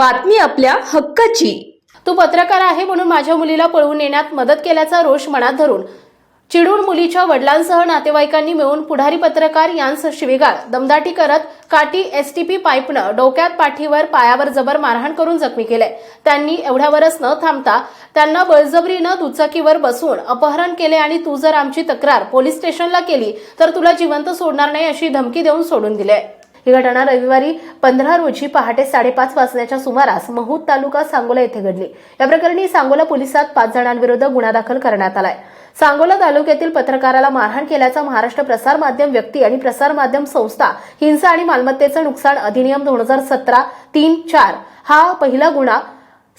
बातमी आपल्या हक्काची. तू पत्रकार आहे म्हणून माझ्या मुलीला पळवून नेण्यात मदत केल्याचा रोष मनात धरून. चिडून मुलीच्या वडिलांसह नातेवाईकांनी मिळून पुढारी पत्रकार यांस शिवीगाळ दमदाटी करत काठी पी पाईपनं डोक्यात पाठीवर पायावर जबर मारहाण करून जखमी केले. त्यांनी एवढ्यावरच न थांबता त्यांना बळजबरीनं दुचाकीवर बसवून अपहरण केले आणि तू जर आमची तक्रार पोलीस स्टेशनला केली तर तुला जिवंत सोडणार नाही अशी धमकी देऊन सोडून दिले. ही घटना रविवारी पंधरा रोजी पहाटे साडेपाच वाजण्याच्या सुमारास महूद तालुका सांगोला येथे घडली. या प्रकरणी सांगोला पोलिसात पाच जणांविरुद्ध गुन्हा दाखल करण्यात आलाय. सांगोला तालुक्यातील पत्रकाराला मारहाण केल्याचा महाराष्ट्र प्रसार माध्यम व्यक्ती आणि प्रसार माध्यम संस्था हिंसा आणि मालमत्तेचं नुकसान अधिनियम दोन हजार सतरा तीन चार हा पहिला गुन्हा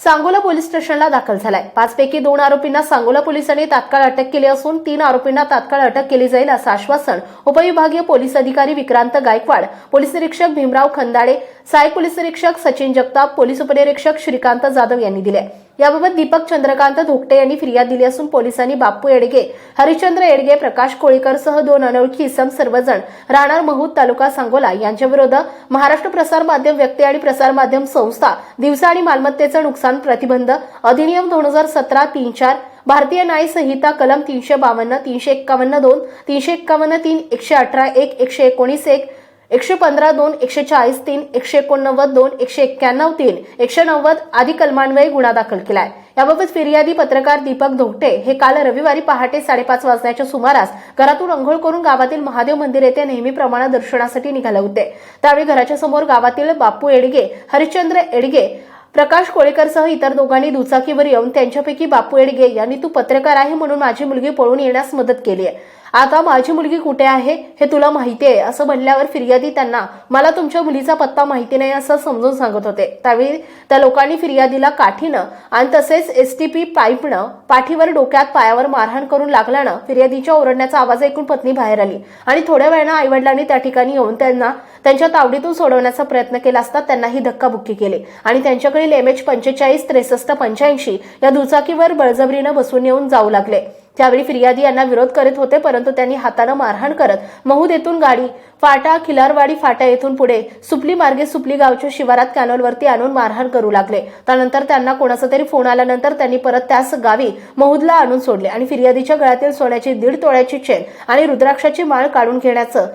सांगोला पोलीस स्टेशनला दाखल झालाय. पाचपैकी दोन आरोपींना सांगोला पोलिसांनी तात्काळ अटक केली असून तीन आरोपींना तात्काळ अटक केली जाईल असं आश्वासन उपविभागीय पोलीस अधिकारी विक्रांत गायकवाड पोलीस निरीक्षक भीमराव खंदाडे सहाय्यक पोलीस निरीक्षक सचिन जगताप पोलीस उपनिरीक्षक श्रीकांत जाधव यांनी दिले. याबाबत दीपक चंद्रकांत धोकटे यांनी फिर्याद दिली असून पोलिसांनी बाप्पू एडगे हरिश्चंद्र एडगे प्रकाश कोळीकरसह दोन अनोळखी इसम सर्वजण राहणार महूद तालुका सांगोला यांच्याविरुद्ध महाराष्ट्र प्रसार माध्यम व्यक्ती आणि प्रसार माध्यम संस्था दिवसा आणि मालमत्तेचं नुकसान प्रतिबंध अधिनियम दोन हजार सतरा तीन चार भारतीय न्याय संहिता कलम तीनशे बावन्न तीनशे एक्कावन्न दोन तीनशे एक्कावन्न तीन एकशे अठरा एक एकशे एकोणीस एक एकशे पंधरा दोन एकशे चाळीस तीन एकशे एकोणनव्वद दोन एकशे एक्क्याण्णव तीन एकशे नव्वद आदी कलमान्वये गुन्हा दाखल केलाय. याबाबत फिर्यादी पत्रकार दीपक धोकटे हे काल रविवारी पहाटे साडेपाच वाजण्याच्या सुमारास घरातून अंघोळ करून गावातील महादेव मंदिर येथे नेहमीप्रमाणे दर्शनासाठी निघाले होते. त्यावेळी घराच्या समोर गावातील बापू एडगे हरिश्चंद्र एडगे प्रकाश कोळेकरसह इतर दोघांनी दुचाकीवर येऊन त्यांच्यापैकी बापू एडगे यांनी तू पत्रकार आहे म्हणून माझी मुलगी पळून येण्यास मदत केली आहे. आता माझी मुलगी कुठे आहे हे तुला माहिती आहे असं म्हणल्यावर फिर्यादी त्यांना मला तुमच्या मुलीचा पत्ता माहिती नाही असं समजून सांगत होते. त्यावेळी त्या लोकांनी फिर्यादीला काठीनं आणि तसेच एसटीपी पाईपनं पाठीवर डोक्यात पायावर मारहाण करून लागल्यानं फिर्यादीच्या ओरडण्याचा आवाज ऐकून पत्नी बाहेर आली. आणि थोड्या वेळानं आईवडिलांनी त्या ठिकाणी येऊन त्यांना त्यांच्या तावडीतून सोडवण्याचा प्रयत्न केला असता त्यांना ही धक्काबुक्की केली. आणि त्यांच्याकडील एम एच पंचेचाळीस त्रेसष्ट पंच्याऐंशी या दुचाकीवर बळजबरीनं बसून येऊन जाऊ लागले. त्यावेळी फिर्यादी यांना विरोध करीत होते परंतु त्यांनी हातानं मारहाण करत महूद येथून गाडी फाटा खिलारवाडी फाटा येथून पुढे सुपली मार्गे सुपली गावच्या शिवारात कॅनॉलवरती आणून मारहाण करू लागले. त्यानंतर त्यांना कोणाचा तरी फोन आल्यानंतर त्यांनी परत त्याच गावी महूदला आणून सोडले आणि फिर्यादीच्या गळ्यातील सोन्याची दीड तोळ्याची चेन आणि रुद्राक्षाची माळ काढून घेण्याचं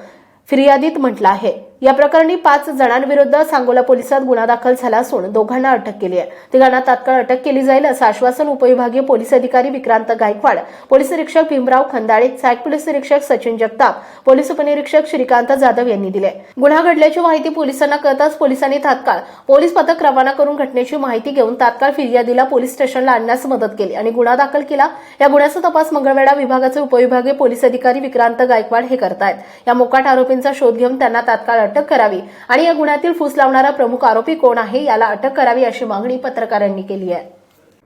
फिर्यादीत म्हटलं आहे. या प्रकरणी पाच जणांविरुद्ध सांगोला पोलिसात गुन्हा दाखल झाला असून दोघांना अटक केली आहे. तिघांना तात्काळ अटक केली जाईल असं आश्वासन उपविभागीय पोलीस अधिकारी विक्रांत गायकवाड पोलीस निरीक्षक भीमराव खंदाळे सहाय्यक पोलीस निरीक्षक सचिन जगताप पोलीस उपनिरीक्षक श्रीकांत जाधव यांनी दिले. गुन्हा घडल्याची माहिती पोलिसांना कळताच पोलिसांनी तात्काळ पोलीस पथक रवाना करून घटनेची माहिती घेऊन तात्काळ फिर्यादीला पोलीस स्टेशनला आणण्यास मदत केली आणि गुन्हा दाखल केला. या गुन्ह्याचा तपास मंगळवेढा विभागाचे उपविभागीय पोलीस अधिकारी विक्रांत गायकवाड हे करतायत. या मोकाट आरोपींचा शोध घेऊन त्यांना तात्काळ अटक करावी. आणि या गुन्ह्यातील फूस लावणारा प्रमुख आरोपी कोण आहे याला अटक करावी अशी मागणी पत्रकारांनी केली आहे.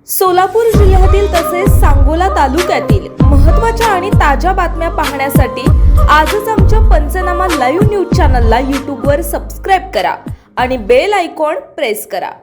सोलापूर जिल्ह्यातील तसेच सांगोला तालुक्यातील महत्त्वाच्या आणि ताज्या बातम्या पाहण्यासाठी आजच आमच्या पंचनामा लाईव्ह न्यूज चॅनलला यूट्यूबवर सबस्क्राईब करा आणि बेल आयकॉन प्रेस करा.